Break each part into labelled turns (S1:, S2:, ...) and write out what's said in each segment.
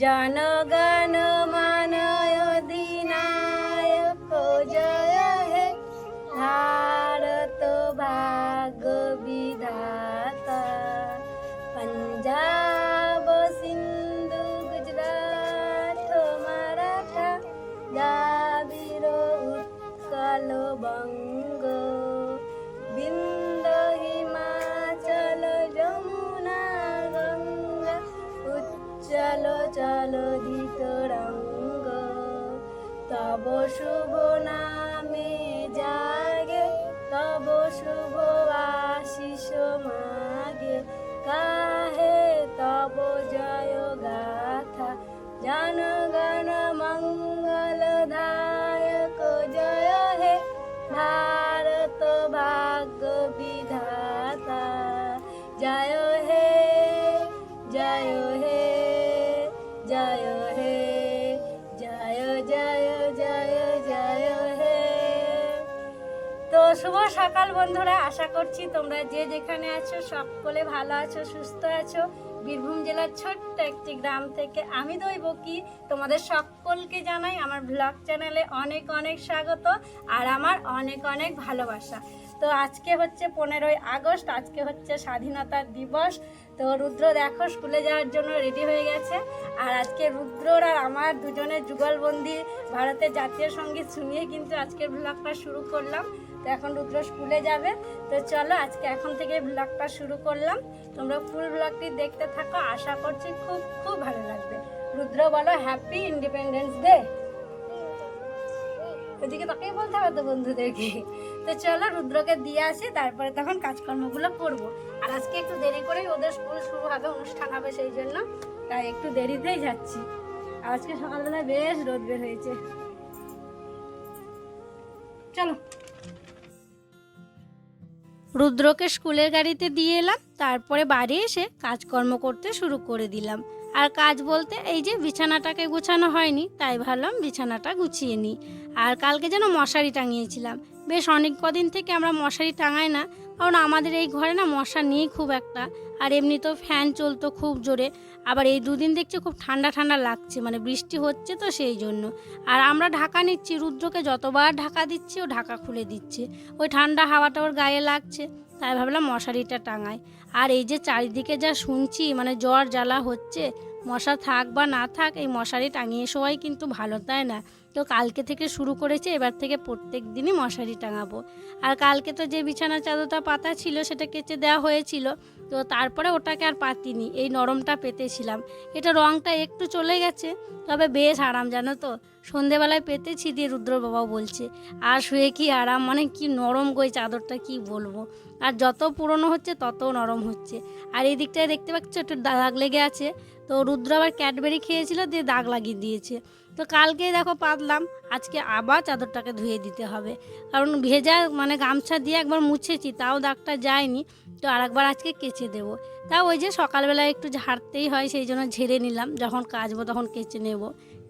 S1: জনগণ মানয় অধিনায়ক জয় চলদিত রঙ্গ। তব শুভ নামে জাগে, তব শুভ আশিস মাগে। কাহে তব জয় গাথা জনগণ জয় হে জয় জয় জয় জয় হে তো শুভ সকাল বন্ধুরা, আশা করছি তোমরা যে যেখানে আছো, সকলে ভালো আছো, সুস্থ আছো। বীরভূম জেলার ছোট্ট একটি গ্রাম থেকে আমি দৈবকী তোমাদের সকলকে জানাই আমার ব্লগ চ্যানেলে অনেক অনেক স্বাগত আর আমার অনেক অনেক ভালোবাসা। তো আজকে হচ্ছে পনেরোই আগস্ট, আজকে হচ্ছে স্বাধীনতার দিবস। তো রুদ্র, দেখো, স্কুলে যাওয়ার জন্য রেডি হয়ে গেছে। আর আজকে রুদ্রর আর আমার দুজনের যুগলবন্দি ভারতের জাতীয় সংগীত শুনিয়ে কিন্তু আজকের ব্লগটা শুরু করলাম। তো এখন রুদ্র স্কুলে যাবে। তো চলো, আজকে এখন থেকে ব্লগটা শুরু করলাম। তোমরা ফুল ব্লগটি দেখতে থাকো। আশা করছি খুব খুব ভালো লাগবে। রুদ্র, বলো হ্যাপি ইন্ডিপেন্ডেন্স ডে ওদিকে তাকেই বলতে হবে তো বন্ধুদেরকে। তো চলো রুদ্রকে দিয়ে আসি, তারপরে তখন কাজকর্মগুলো করব। আর আজকে একটু দেরি করেই ওদের স্কুল শুরু হবে, অনুষ্ঠান হবে সেই জন্য। তাই একটু দেরিতেই যাচ্ছি। আজকে সকালবেলা বেশ রোদ বের হয়েছে। চলো। রুদ্রকে স্কুলের গাড়িতে দিয়ে এলাম, তারপরে বাড়ি এসে কাজকর্ম করতে শুরু করে দিলাম। আর কাজ বলতে এই যে বিছানাটাকে গুছানো হয়নি, তাই ভাবলাম বিছানাটা গুছিয়ে নিই। আর কালকে যেন মশারি টাঙিয়েছিলাম। বেশ অনেক কদিন থেকে আমরা মশারি টাঙাই না কারণ আমাদের এই ঘরে না মশা নেই খুব একটা। আর এমনি তো ফ্যান চলতো খুব জোরে। আবার এই দুদিন দেখছি খুব ঠান্ডা ঠান্ডা লাগছে মানে বৃষ্টি হচ্ছে তো সেই জন্য। আর আমরা ঢাকা নিচ্ছি, রুদ্রকে যতবার ঢাকা দিচ্ছি ও ঢাকা খুলে দিচ্ছে। ওই ঠান্ডা হাওয়াটা ওর গায়ে লাগছে, তাই ভাবলাম মশারিটা টাঙাই। আর এই যে চারিদিকে যা শুনছি মানে জ্বর জ্বালা হচ্ছে, মশা থাক বা না থাক, এই মশারি টাঙিয়ে শোয়াই কিন্তু ভালো, তাই না? তো কালকে থেকে শুরু করেছে, এবার থেকে প্রত্যেক দিনই মশারি টাঙাবো। আর কালকে তো যে বিছানা চাদরটা পাতা ছিল, সেটা কেচে দেওয়া হয়েছিল। তো তারপরে ওটাকে আর পাতিনি, এই নরমটা পেতেছিলাম। এটা রংটা একটু চলে গেছে, তবে বেশ আরাম, জানো তো? সন্ধেবেলায় পেতেছি দিয়ে রুদ্র বাবা বলছে, আর শুয়ে কি আরাম? মানে কি নরম গই চাদরটা, কি বলব? আর যত পুরনো হচ্ছে, তত নরম হচ্ছে। আর এই দিকটায় দেখতে পাচ্ছ, একটু দাগ লেগে আছে। তো রুদ্র আবার ক্যাডবেরি খেয়েছিল দিয়ে দাগ লাগিয়ে দিয়েছে। তো কালকেই দেখো পাতলাম, আজকে আবার চাদরটাকে ধুয়ে দিতে হবে। কারণ ভেজা মানে গামছা দিয়ে একবার মুছেছি, তাও দাগটা যায়নি। তো আরেকবার আজকে কেচে দেবো। তা ওই যে সকালবেলা একটু ঝাড়তেই হয়, সেই জন্য ঝেড়ে নিলাম। যখন কাচবো তখন কেচে নেব।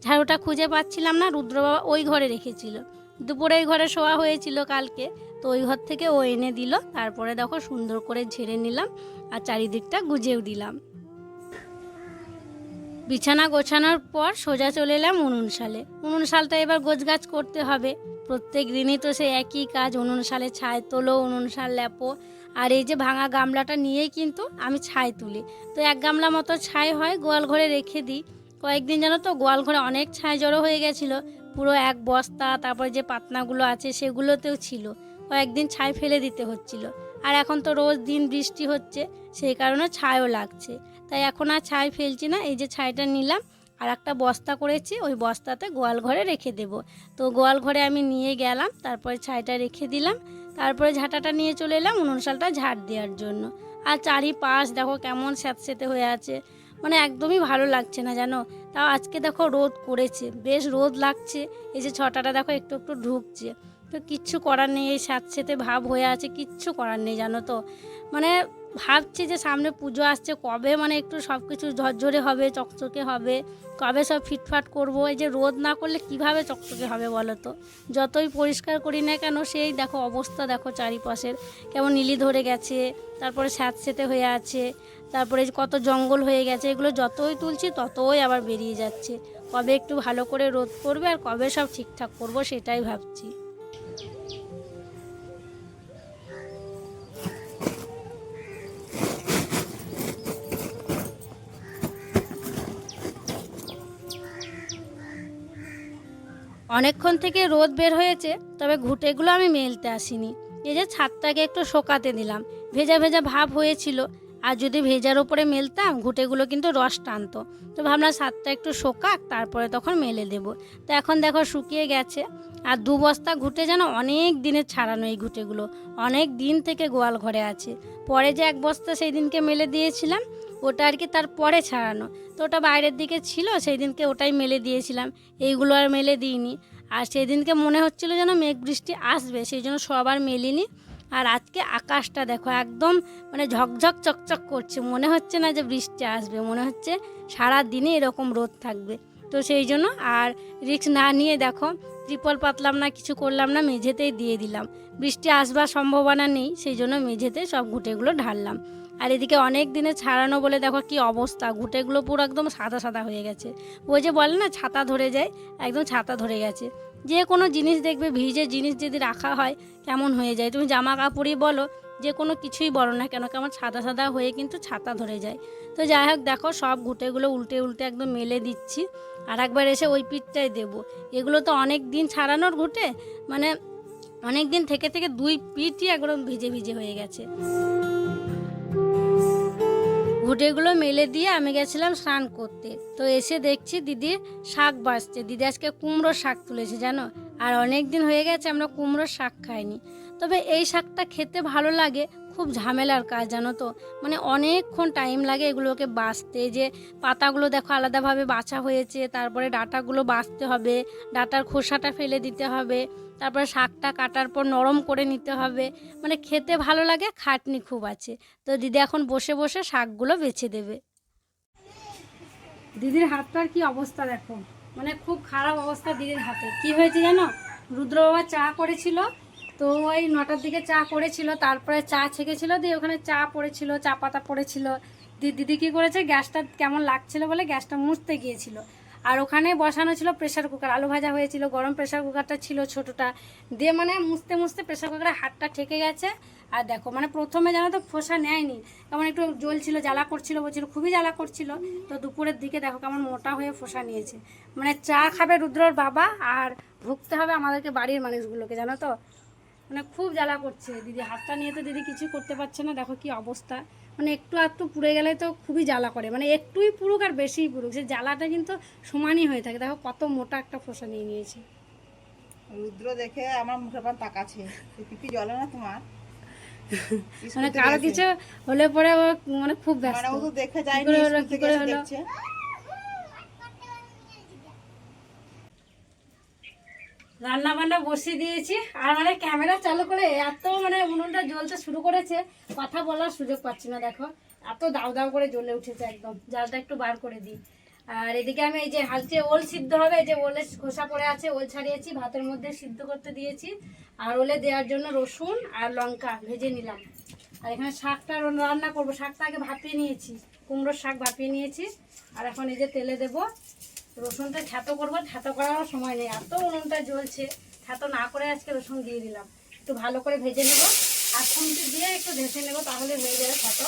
S1: ঝাড়ুটা খুঁজে পাচ্ছিলাম না রুদ্র বাবা ওই ঘরে রেখেছিল। দুপুরে ওই ঘরে শোয়া হয়েছিল কালকে। তো ওই ঘর থেকে ও এনে দিল। তারপরে দেখো সুন্দর করে ঝেড়ে নিলাম আর চারিদিকটা গুজেও দিলাম। বিছানা গোছানোর পর সোজা চলে এলাম উনুন সালে উনুন সালটা এবার গোছগাছ করতে হবে। প্রত্যেক দিনই তো সে একই কাজ, উনুন সালে ছাই তোলো, উনুন সাল ল্যাপো। আর এই যে ভাঙা গামলাটা নিয়েই কিন্তু আমি ছাই তুলি। তো এক গামলা মতো ছাই হয়, গোয়াল ঘরে রেখে দিই। কয়েকদিন জানো তো, গোয়াল ঘরে অনেক ছাই জড়ো হয়ে গেছিল। পুরো এক বস্তা, তারপরে যে পাতনাগুলো আছে সেগুলোতেও ছিল। কয়েকদিন ছাই ফেলে দিতে হচ্ছিল। আর এখন তো রোজ দিন বৃষ্টি হচ্ছে, সেই কারণে ছাইও লাগছে। তাই এখন আর ছাই ফেলছি না, এই যে ছাইটা নিলাম। আর একটা বস্তা করেছি, ওই বস্তাতে গোয়াল ঘরে রেখে দেব। তো গোয়াল ঘরে আমি নিয়ে গেলাম, তারপরে ছাইটা রেখে দিলাম, তারপরে ঝাঁটাটা নিয়ে চলে এলাম উনুন শালটা ঝাড় দেওয়ার জন্য। আর চারিপাশ দেখো কেমন স্যাঁতস্যাঁতে হয়ে আছে মানে একদমই ভালো লাগছে না জানো? তাও আজকে দেখো রোদ করেছে বেশ রোদ লাগছে, এই যে ছটাটা দেখো একটু একটু ঢুকছে। তো কিচ্ছু করার নেই, এই স্যাঁতস্যাঁতে ভাব হয়ে আছে, কিচ্ছু করার নেই জানো তো? মানে ভাবছি যে সামনে পুজো আসছে, কবে মানে একটু সব কিছু ঝরঝরে হবে, চকচকে হবে, কবে সব ফিটফাট করব? এই যে রোদ না করলে কীভাবে চকচকে হবে বলো তো? যতই পরিষ্কার করি না কেন, সেই দেখো অবস্থা দেখো চারিপাশের। কেমন নীলি ধরে গেছে, তারপরে স্যাঁতসেতে হয়ে আছে, তারপরে কত জঙ্গল হয়ে গেছে, এগুলো যতই তুলছি ততই আবার বেরিয়ে যাচ্ছে। কবে একটু ভালো করে রোদ করবে আর কবে সব ঠিকঠাক করব সেটাই ভাবছি। অনেকক্ষণ থেকে রোদ বের হয়েছে, তবে ঘুঁটেগুলো আমি মেলতে আসিনি। এই যে ছাদটাকে একটু শোকাতে দিলাম। ভেজা ভেজা ভাব হয়েছিল। আর যদি ভেজার ওপরে মেলতাম, ঘুঁটেগুলো কিন্তু রস টানতো। তো ভাবলাম ছাদটা একটু শোকাক, তারপরে তখন মেলে দেবো। তো এখন দেখো শুকিয়ে গেছে। আর দু বস্তা ঘুঁটে যেন অনেক দিনের ছাড়ানো এই ঘুঁটেগুলো। অনেক দিন থেকে গোয়াল ঘরে আছে। পরে যে এক বস্তা সেই দিনকে মেলে দিয়েছিলাম ওটা আর কি তার পরে ছাড়ানো। তো ওটা বাইরের দিকে ছিল সেই দিনকে ওটাই মেলে দিয়েছিলাম। এইগুলো আর মেলে দিইনি। আর সেই দিনকে মনে হচ্ছিল যেন মেঘ বৃষ্টি আসবে, সেই জন্য সবার মেলিনি। আর আজকে আকাশটা দেখো, একদম মানে ঝকঝক চকচক করছে। মনে হচ্ছে না যে বৃষ্টি আসবে, মনে হচ্ছে সারা দিনে এরকম রোদ থাকবে। তো সেই জন্য আর রিক্স না নিয়ে দেখো, ত্রিপল পাতলাম না, কিছু করলাম না, মেঝেতেই দিয়ে দিলাম। বৃষ্টি আসবার সম্ভাবনা নেই, সেই জন্য মেঝেতে সব ঘুঁটেগুলো ঢাললাম। আর এদিকে অনেক দিনে ছাড়ানো বলে দেখো কি অবস্থা ঘুঁটেগুলো পুরো একদম সাদা সাদা হয়ে গেছে। ওই যে বলে না, ছাতা ধরে যায়, একদম ছাতা ধরে গেছে। যে কোনো জিনিস দেখবে, ভিজে জিনিস যদি রাখা হয়, কেমন হয়ে যায়। তুমি জামা কাপড়ই বলো, যে কোনো কিছুই বলো না কেন, কেমন সাদা সাদা হয়ে কিন্তু ছাতা ধরে যায়। তো যাই হোক, দেখো সব ঘুঁটেগুলো উল্টে উল্টে একদম মেলে দিচ্ছি। আর একবার এসে ওই পিঠটাই দেবো। এগুলো তো অনেক দিন ছাড়ানোর ঘুঁটে মানে অনেক দিন থেকে থেকে দুই পিঠই একদম ভিজে ভিজে হয়ে গেছে। ঘুঁটেগুলো মেলে দিয়ে আমি গেছিলাম স্নান করতে। তো এসে দেখছি দিদির শাক বাঁচছে। দিদি আজকে কুমড়োর শাক তুলেছে, জানো? আর অনেক দিন হয়ে গেছে আমরা কুমড়োর শাক খাইনি। তবে এই শাকটা খেতে ভালো লাগে। খুব ঝামেলার কাজ, জানো তো? মানে অনেকক্ষণ টাইম লাগে এগুলোকে বাছতে যে পাতাগুলো দেখো আলাদাভাবে বাছা হয়েছে, তারপরে ডাটাগুলো বাছতে হবে, ডাটার খোসাটা ফেলে দিতে হবে, তারপরে শাকটা কাটার পর নরম করে নিতে হবে। মানে খেতে ভালো লাগে, খাটনি খুব আছে। তো দিদি এখন বসে বসে শাকগুলো বেছে দেবে। দিদির হাতটার কি অবস্থা দেখো? মানে খুব খারাপ অবস্থা দিদির হাতে। কি হয়েছে জানো? রুদ্র বাবা চা করেছিল তো ওই নটার দিকে চা করেছিল, তারপরে চা ছেঁকেছিল, দিয়ে ওখানে চা পড়েছিল, চা পাতা পড়েছিল। দিয়ে দিদি কী করেছে, গ্যাসটা কেমন লাগছিল বলে গ্যাসটা মুছতে গিয়েছিল। আর ওখানে বসানো ছিল প্রেশার কুকার আলু ভাজা হয়েছিল, গরম প্রেশার কুকারটা ছিল ছোটোটা। দিয়ে মানে মুছতে মুছতে প্রেশার কুকারে হাতটা ঠেকে গেছে। আর দেখো মানে প্রথমে জানো তো ফোসা নেয়নি, কেমন একটু জ্বলছিল, জ্বালা করছিল, বলছিল, খুবই জ্বালা করছিল। তো দুপুরের দিকে দেখো কেমন মোটা হয়ে ফোসা নিয়েছে। মানে চা খাবে রুদ্রর বাবা, আর ভুগতে হবে আমাদেরকে বাড়ির মানুষগুলোকে, জানো তো? মানে খুব জ্বালা করছে। দিদি হাতটা নিয়ে তো দিদি কিছু করতে পারছে না দেখো কি অবস্থা। মানে একটু একটু পুড়ে গেলে তো খুবই জ্বালা করে। মানে একটুই পুরুক আর বেশিই পুরুক সে জ্বালাটা কিন্তু সমানই হয়ে থাকে। দেখো কত মোটা একটা ফোসা নিয়ে নিয়েছে।
S2: রুদ্র দেখে আমার মুখের পান তাকাচ্ছে। পিপি জ্বলে না তোমার?
S1: মানে কারও কিছু হলে পরে মানে খুব ব্যস্ত
S2: মানে ও তো দেখে যায়নি
S1: কি করে হলো? রান্না বান্না বসিয়ে দিয়েছি। আর মানে ক্যামেরা চালু করে এত মানে উনুনটা জ্বলতে শুরু করেছে, কথা বলার সুযোগ পাচ্ছি না, দেখো। এত দাও দাও করে জ্বলে উঠেছে একদম। জালটা একটু বার করে দিই। আর এদিকে আমি এই যে হালচে ওল সিদ্ধ হবে যে ওলের খোসা পড়ে আছে, ওল ছাড়িয়েছি, ভাতের মধ্যে সিদ্ধ করতে দিয়েছি। আর ওলে দেওয়ার জন্য রসুন আর লঙ্কা ভেজে নিলাম। আর এখানে শাকটা রান্না করব। শাকটা আগে ভাপিয়ে নিয়েছি, কুমড়োর শাক ভাপিয়ে নিয়েছি। আর এখন এই যে তেলে দেবো রসুনটা ছাতো করব ছাতো করার সময় নেই। এত উনুনটা জ্বলছে ছাতো না করে আজকে রসুন দিয়ে দিলাম। একটু ভালো করে ভেজে নেব, আর খুন্তি দিয়ে একটু ভেজে নেব, তাহলে হয়ে যাবে ছাতো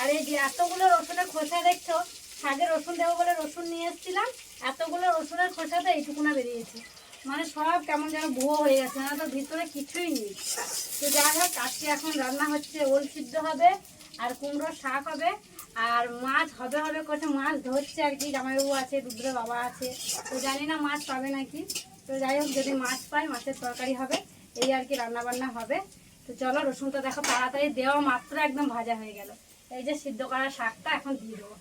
S1: আর এই যে এতগুলো রসুনের খোসা দেখছ শাকে রসুন দেবো বলে রসুন নিয়ে এসেছিলাম, এতগুলো রসুনের খোসাতে এইটুকুনা বেরিয়েছে। মানে সব কেমন যেন ভুয়ো হয়ে গেছে না তো ভিতরে কিছুই নেই। তো যাই হোক, আজকে এখন রান্না হচ্ছে ওল সিদ্ধ হবে, আর কুমড়োর শাক হবে আর মাছ হবে হবে করছে, মাছ ধরছে আর কি, জামাইবাবু আছে, রুদ্র বাবা আছে। তো জানি না মাছ পাবে নাকি। তো যাই হোক, যদি মাছ পাই মাছের তরকারি হবে, এই আর কি রান্না বান্না হবে। তো চলো, রসুনটা দেখো, তাড়াতাড়ি দেওয়া মাত্র একদম ভাজা হয়ে গেল। এই যে সিদ্ধ করা শাকটা এখন দিয়ে দেবো।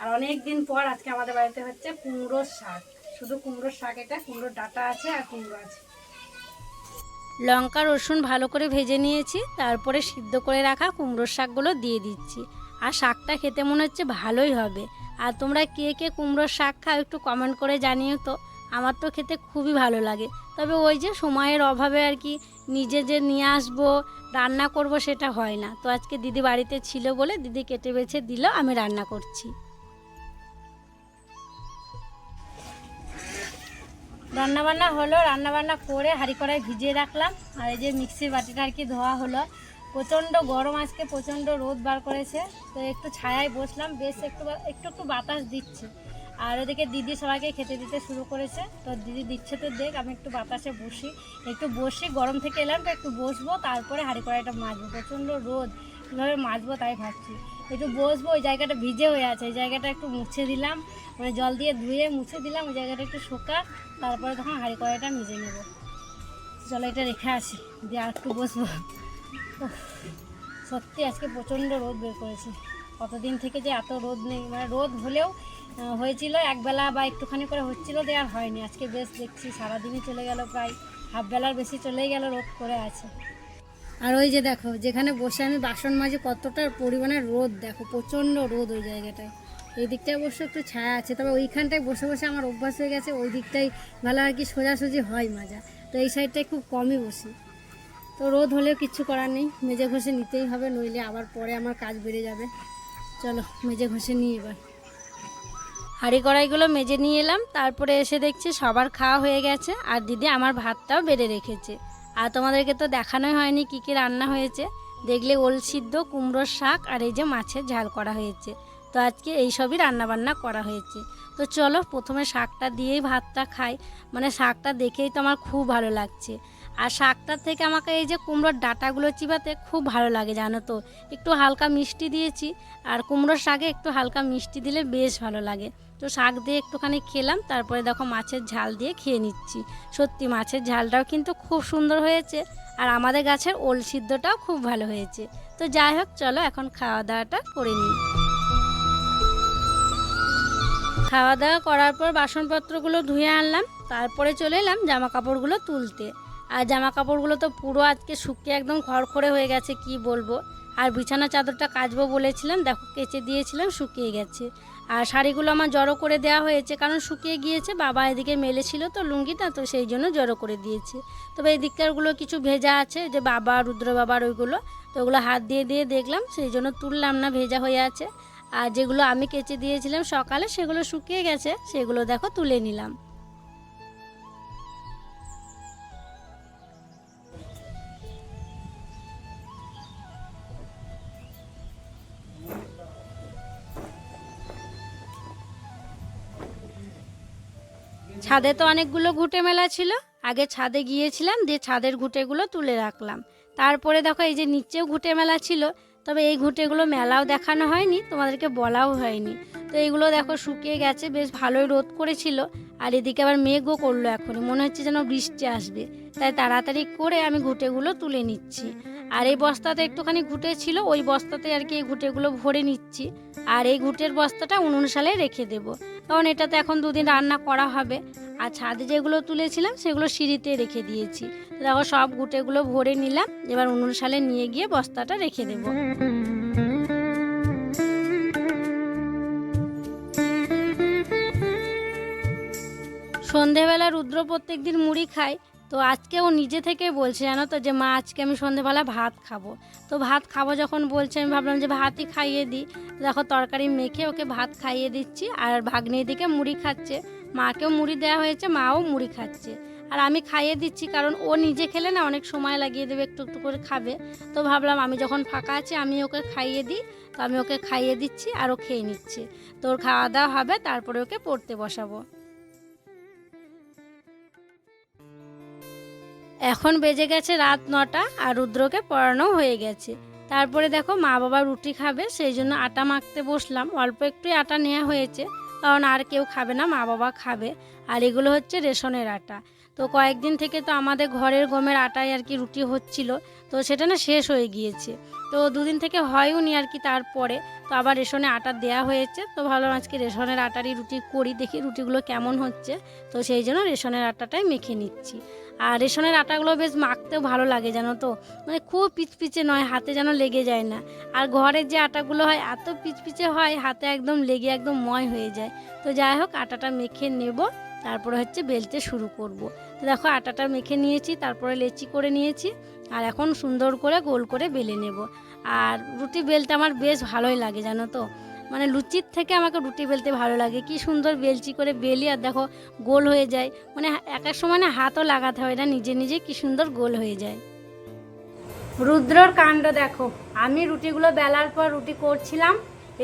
S1: আর অনেক দিন পর আজকে আমাদের বাড়িতে হচ্ছে কুমড়োর শাক। শুধু কুমড়োর শাক এটা, কুমড়োর ডাটা আছে আর কুমড়ো আছে। লঙ্কা, রসুন ভালো করে ভেজে নিয়েছি, তারপরে সিদ্ধ করে রাখা কুমড়োর শাকগুলো দিয়ে দিচ্ছি। আর শাকটা খেতে মনে হচ্ছে ভালোই হবে। আর তোমরা কে কে কুমড়োর শাক খাও একটু কমেন্ট করে জানিও তো। আমার তো খেতে খুবই ভালো লাগে। তবে ওই যে সময়ের অভাবে আর কি নিজে যে নিয়ে আসব, রান্না করব সেটা হয় না। তো আজকে দিদি বাড়িতে ছিল বলে দিদি কেটে বেছে দিল, আমি রান্না করছি। রান্নাবান্না হলো, রান্নাবান্না করে হাঁড়ি কড়াই ভিজিয়ে রাখলাম। আর এই যে মিক্সির বাটিটা আর কি ধোয়া হলো। প্রচণ্ড গরম আজকে, প্রচণ্ড রোদ বার করেছে। তো একটু ছায়ায় বসলাম, বেশ একটু একটু একটু বাতাস দিচ্ছে। আর ওদিকে দিদি সবাইকে খেতে দিতে শুরু করেছে। তো দিদি দিচ্ছে তো দেখ, আমি একটু বাতাসে বসি। একটু বসি গরম থেকে এলাম তো একটু বসবো, তারপরে হাঁড়ি কড়াইটা মাজবো। প্রচণ্ড রোদ কীভাবে মাজবো তাই ভাবছি। একটু বসবো, ওই জায়গাটা ভিজে হয়ে আছে, ওই জায়গাটা একটু মুছে দিলাম। মানে জল দিয়ে ধুয়ে মুছে দিলাম, ওই জায়গাটা একটু শোকা। তারপরে তখন হাঁড়ি কড়াইটা মিজে নেব। চলো এটা রেখে আসি, দিয়ে আর একটু বসবো। সত্যি আজকে প্রচণ্ড রোদ বের করেছে। কতদিন থেকে যে এত রোদ নেই মানে রোদ হলেও হয়েছিল, একবেলা বা একটুখানি করে হচ্ছিল দিয়ে আর হয়নি। আজকে বেশ দেখছি, সারাদিনই চলে গেল প্রায় হাফ বেলার বেশি চলেই গেল রোদ করে আছে। আর ওই যে দেখো, যেখানে বসে আমি বাসন মাঝে কতটা পরিমাণে রোদ, দেখো, প্রচণ্ড রোদ ওই জায়গাটায়। এই দিকটায় অবশ্য একটু ছায়া আছে, তবে ওইখানটায় বসে বসে আমার অভ্যাস হয়ে গেছে, ওই দিকটাই ভালো আর কি সোজাসুজি হয় মাজা। তো এই সাইডটায় খুব কমই বসি। তো রোদ হলেও কিচ্ছু করার নেই মেজে ঘষে নিতেই হবে, নইলে আবার পরে আমার কাজ বেড়ে যাবে। চলো মেজে ঘষে নিই এবার। হাঁড়ি কড়াইগুলো মেজে নিয়ে এলাম, তারপরে এসে দেখছি সবার খাওয়া হয়ে গেছে, আর দিদি আমার ভাতটাও বেড়ে রেখেছে। আর তোমাদেরকে তো দেখানোই হয়নি কী কী রান্না হয়েছে। দেখলে ওল সিদ্ধ কুমড়োর শাক, আর এই যে মাছের ঝাল করা হয়েছে। তো আজকে এই সবই রান্নাবান্না করা হয়েছে। তো চলো, প্রথমে শাকটা দিয়েই ভাতটা খাই। মানে শাকটা দেখেই তো আমার খুব ভালো লাগছে। আর শাকটার থেকে আমাকে এই যে কুমড়োর ডাঁটাগুলো চিবাতে খুব ভালো লাগে, জানো তো। একটু হালকা মিষ্টি দিয়েছি, আর কুমড়োর শাকে একটু হালকা মিষ্টি দিলে বেশ ভালো লাগে। তো শাক দিয়ে একটুখানি খেলাম, তারপরে দেখো মাছের ঝাল দিয়ে খেয়ে নিচ্ছি। সত্যি মাছের ঝালটাও কিন্তু খুব সুন্দর হয়েছে, আর আমাদের গাছের ওল সিদ্ধটাও খুব ভালো হয়েছে। তো যাই হোক, চলো এখন খাওয়া দাওয়াটা করে নিই। খাওয়া দাওয়া করার পর বাসনপত্রগুলো ধুয়ে আনলাম, তারপরে চলে এলাম জামা কাপড়গুলো তুলতে। আর জামা কাপড়গুলো তো পুরো আজকে শুকিয়ে একদম খড়খড়ে হয়ে গেছে, কি বলব? আর বিছানা চাদরটা কাচবো বলেছিলাম, দেখো কেচে দিয়েছিলাম, শুকিয়ে গেছে। আর শাড়িগুলো আমার জড়ো করে দেওয়া হয়েছে, কারণ শুকিয়ে গিয়েছে, বাবা এদিকে মেলেছিল তো লুঙ্গিটা, তো সেই জন্য জড়ো করে দিয়েছে। তবে এই দিককারগুলো কিছু ভেজা আছে, যে বাবা, রুদ্র বাবার ওইগুলো, তো ওগুলো হাত দিয়ে দিয়ে দেখলাম, সেই জন্য তুললাম না, ভেজা হয়ে আছে। আর যেগুলো আমি কেচে দিয়েছিলাম সকালে, সেগুলো শুকিয়ে গেছে, সেগুলো দেখো তুলে নিলাম। ছাদে তো অনেকগুলো ঘুটে মেলা ছিল। আগে ছাদে গিয়েছিলাম, দিয়ে ছাদের ঘুটেগুলো তুলে রাখলাম। তারপরে দেখো এই যে নিচেও ঘুটে মেলা ছিল, তবে এই ঘুটেগুলো মেলাও দেখানো হয়নি, তোমাদেরকে বলাও হয়নি। তো এইগুলো দেখো শুকিয়ে গেছে, বেশ ভালোই রোদ করেছিল। আর এদিকে আবার মেঘও করল এখন মনে হচ্ছে যেন বৃষ্টি আসবে। তাই তাড়াতাড়ি করে আমি ঘুটেগুলো তুলে নিচ্ছি। আর এই বস্তাতে একটুখানি ঘুটে ছিল, ওই বস্তাতে আর কি এই ঘুটেগুলো ভরে নিচ্ছি। আর এই ঘুটের বস্তাটা উনুন সালে রেখে দেব। কারণ এটাতে এখন দুদিন রান্না করা হবে। আর ছাদে যেগুলো তুলেছিলাম, সেগুলো সিঁড়িতে রেখে দিয়েছি। দেখো, সব গুটেগুলো ভরে নিলাম। এবার উনুন সালে নিয়ে গিয়ে বস্তাটা রেখে দেবো। সন্ধেবেলা রুদ্র প্রত্যেক দিন মুড়ি খায়, তো আজকে ও নিজে থেকে বলছে জানো তো যে, মা, আজকে আমি সন্ধেবেলা ভাত খাব। তো ভাত খাব যখন বলছে, আমি ভাবলাম যে ভাতই খাইয়ে দিই। দেখো তরকারি মেখে ওকে ভাত খাইয়ে দিচ্ছি আর ভাগ্নির দিকে মুড়ি খাচ্ছে। মাকেও মুড়ি দেওয়া হয়েছে, মাও মুড়ি খাচ্ছে। আর আমি খাইয়ে দিচ্ছি কারণ ও নিজে খেলে না অনেক সময় লাগিয়ে দেবে, একটু একটু করে খাবে। তো ভাবলাম আমি যখন ফাঁকা আছি, আমি ওকে খাইয়ে দিই। তো আমি ওকে খাইয়ে দিচ্ছি আর ও খেয়ে নিচ্ছে। তো ওর খাওয়া দাওয়া হবে, তারপরে ওকে পড়তে বসাবো। এখন বেজে গেছে রাত নটা আর রুদ্রকে পড়ানো হয়ে গেছে। তারপরে দেখো মা বাবা রুটি খাবে, সেই জন্য আটা মাখতে বসলাম। অল্প একটুই আটা নেওয়া হয়েছে, কারণ আর কেউ খাবে না, মা বাবা খাবে। আর এগুলো হচ্ছে রেশনের আটা। তো কয়েকদিন থেকে তো আমাদের ঘরের গমের আটায় আর কি রুটি হচ্ছিল, তো সেটা না শেষ হয়ে গিয়েছে। তো দুদিন থেকে হয়ও নি আর কি তারপরে, তো আবার রেশনে আটা দেয়া হয়েছে, তো ভালো আজকে রেশনের আটারই রুটি করি, দেখি রুটিগুলো কেমন হচ্ছে। তো সেই জন্য রেশনের আটাটাই মেখে নিচ্ছি। আর রেশনের আটাগুলো বেশ মাখতেও ভালো লাগে, জানো তো? মানে খুব পিচপিচে নয়, হাতে যেন লেগে যায় না। আর ঘরের যে আটাগুলো হয়, এত পিচপিচে হয়, হাতে একদম লেগে একদম ময় হয়ে যায়। তো যাই হোক, আটাটা মেখে নেব। তারপরে হচ্ছে বেলতে শুরু করব। দেখো আটাটা মেখে নিয়েছি, তারপরে লেচি করে নিয়েছি, আর এখন সুন্দর করে গোল করে বেলে নেব। আর রুটি বেলতে আমার বেশ ভালোই লাগে, জানো তো? মানে লুচির থেকে আমাকে রুটি বেলতে ভালো লাগে। কি সুন্দর বেলচি করে বেলি, আর দেখো গোল হয়ে যায়। মানে এক এক সময় না হাতও লাগাতে হয় না, নিজে নিজে কি সুন্দর গোল হয়ে যায়। রুদ্রর কাণ্ড দেখো। আমি রুটিগুলো বেলার পর রুটি করছিলাম,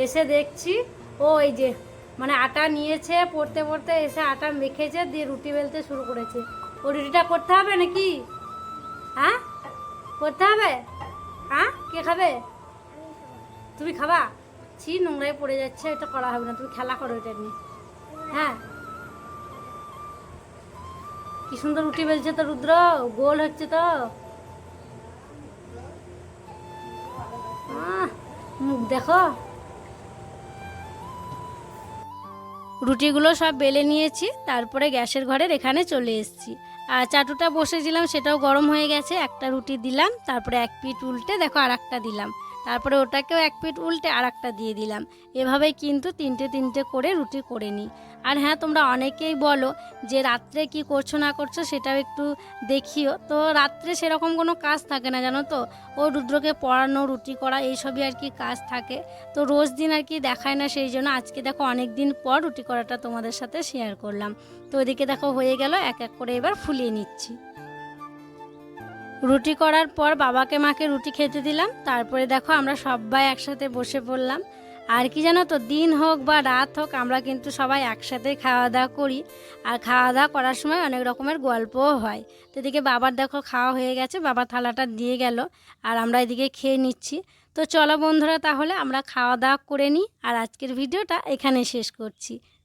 S1: এসে দেখছি, ও এই যে মানে আটা নিয়েছে, পড়তে পড়তে এসে আটা মেখেছে, দিয়ে রুটি বেলতে শুরু করেছে। ও রুটিটা করতে হবে নাকি? হ্যাঁ? করতে হবে? হ্যাঁ? কে খাবে? তুমি খাবা? ছি, নোংরায় পড়ে যাচ্ছে, এটা করা হবে না, তুমি খেলা করো এটা নিয়ে। হ্যাঁ? কি সুন্দর রুটি বেলছে তো রুদ্র, গোল হচ্ছে তো। মুখ দেখো। রুটিগুলো সব বেলে নিয়েছি, তারপরে গ্যাসের ঘরের এখানে চলে এসেছি। আর চাটুটা বসেছিলাম, সেটাও গরম হয়ে গেছে, একটা রুটি দিলাম, তারপরে এক পিঠ উল্টে দেখো আর একটা দিলাম। তারপরে ওটাকেও এক পিঠ উল্টে আর একটা দিয়ে দিলাম। এভাবেই কিন্তু তিনটে তিনটে করে রুটি করে নিই। আর হ্যাঁ তোমরা অনেকেই বলো যে রাত্রে কি করছ না করছ সেটাও একটু দেখিও। তো রাত্রে সেরকম কোনো কাজ থাকে না, জানো তো? ও রুদ্রকে পড়ানো, রুটি করা এইসবই আর কি কাজ থাকে। তো রোজ দিন আর কি দেখায় না সেই জন্য আজকে দেখো অনেক দিন পর রুটি করাটা তোমাদের সাথে শেয়ার করলাম। তো ওদিকে দেখো হয়ে গেল, এক এক করে এবার ফুলিয়ে নিচ্ছি। রুটি করার পর বাবাকে মাকে রুটি খেতে দিলাম। তারপরে দেখো আমরা সবাই একসাথে বসে পড়লাম। আর কি জানো তো, দিন হোক বা রাত হোক, আমরা কিন্তু সবাই একসাথে খাওয়া দাওয়া করি। আর খাওয়া দাওয়া করার সময় অনেক রকমের গল্পও হয়। তো এদিকে বাবার দেখো খাওয়া হয়ে গেছে, বাবা থালাটা দিয়ে গেল, আর আমরা এদিকে খেয়ে নিচ্ছি। তো চলো বন্ধুরা, তাহলে আমরা খাওয়া দাওয়া করে নিই। আর আজকের ভিডিওটা এখানে শেষ করছি।